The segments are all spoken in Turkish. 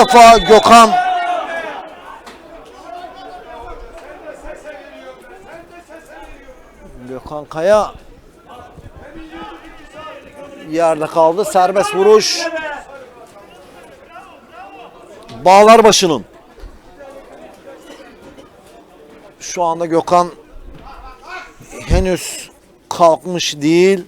defa Gökhan Gökhan Kaya yerde kaldı. Serbest vuruş. Bağlar başının. Şu anda Gökhan henüz kalkmış değil.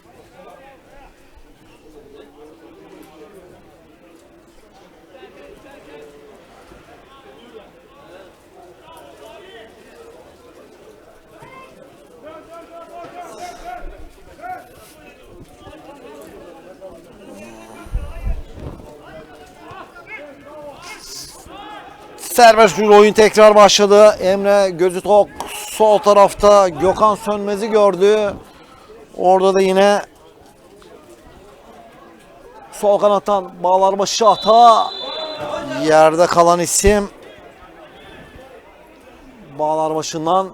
Serbest bir oyun tekrar başladı. Emre gözü tok sol tarafta Gökhan Sönmez'i gördü. Orada da yine sol kanattan Bağlarbaşı hata. Yerde kalan isim Bağlarbaşı'ndan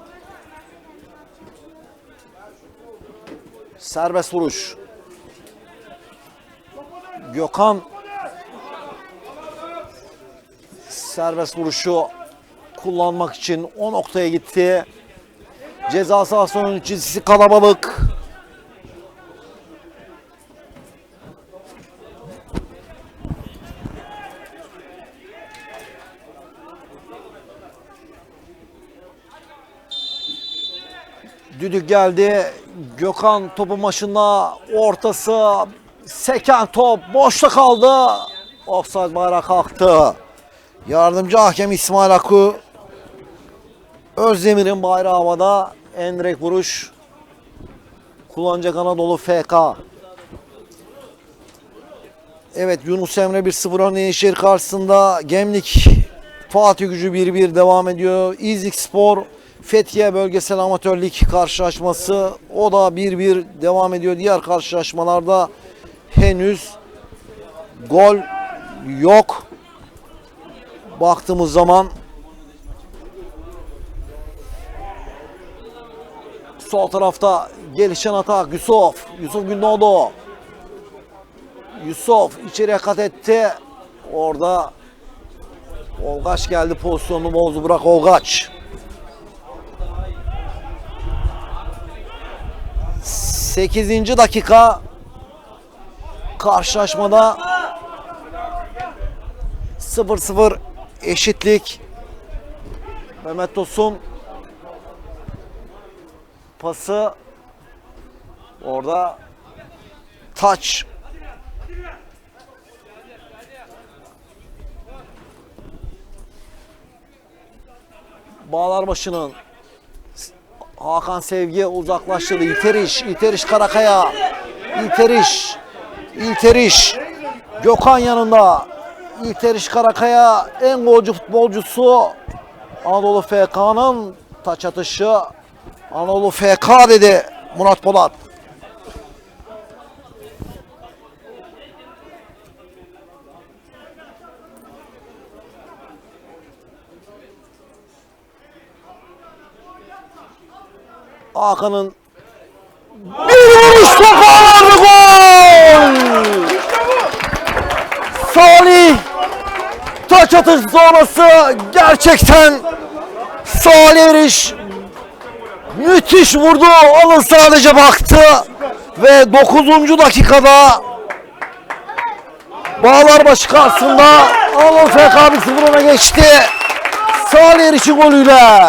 serbest vuruş. Gökhan serbest vuruşu kullanmak için o noktaya gitti. Ceza sahasının çizgisi kalabalık. Düdük geldi. Gökhan topu maşında ortası seken top boşta kaldı. Offside bayrağı kalktı. Yardımcı hakem İsmail Akı Özdemir'in bayrağı havada en direkt vuruş kullanacak Anadolu FK. Evet Yunus Emre 1-0 ön Yenişehir karşısında Gemlik Fatih Gücü 1-1 devam ediyor. İzlik Spor Fethiye Bölgesel Amatör Lig karşılaşması o da 1-1 devam ediyor. Diğer karşılaşmalarda henüz gol yok baktığımız zaman sol tarafta gelişen atak Yusuf. Yusuf Gündoğdu. Yusuf içeriye kat etti. Orada Olgaç geldi pozisyonunu bozdu. Bırak Olgaç. 8. dakika karşılaşmada 0-0 eşitlik. Mehmet Tosun pası orada taç Bağlar başının Hakan Sevgi uzaklaştırdı. İteriş, İteriş Karakaya. İteriş, İteriş. Gökhan yanında. İteriş Karakaya en golcü futbolcusu Anadolu FK'nın taç atışı Anadolu FK dedi Murat Polat. Hakan'ın bir vuruş topu gol! Salih taç atış sonrası gerçekten Salih Eriş müthiş vurdu. Alın sadece baktı ve 9. dakikada Bağlarbaşı karşısında Alın FK 1-0 öne geçti. Salih Eriş'in golüyle.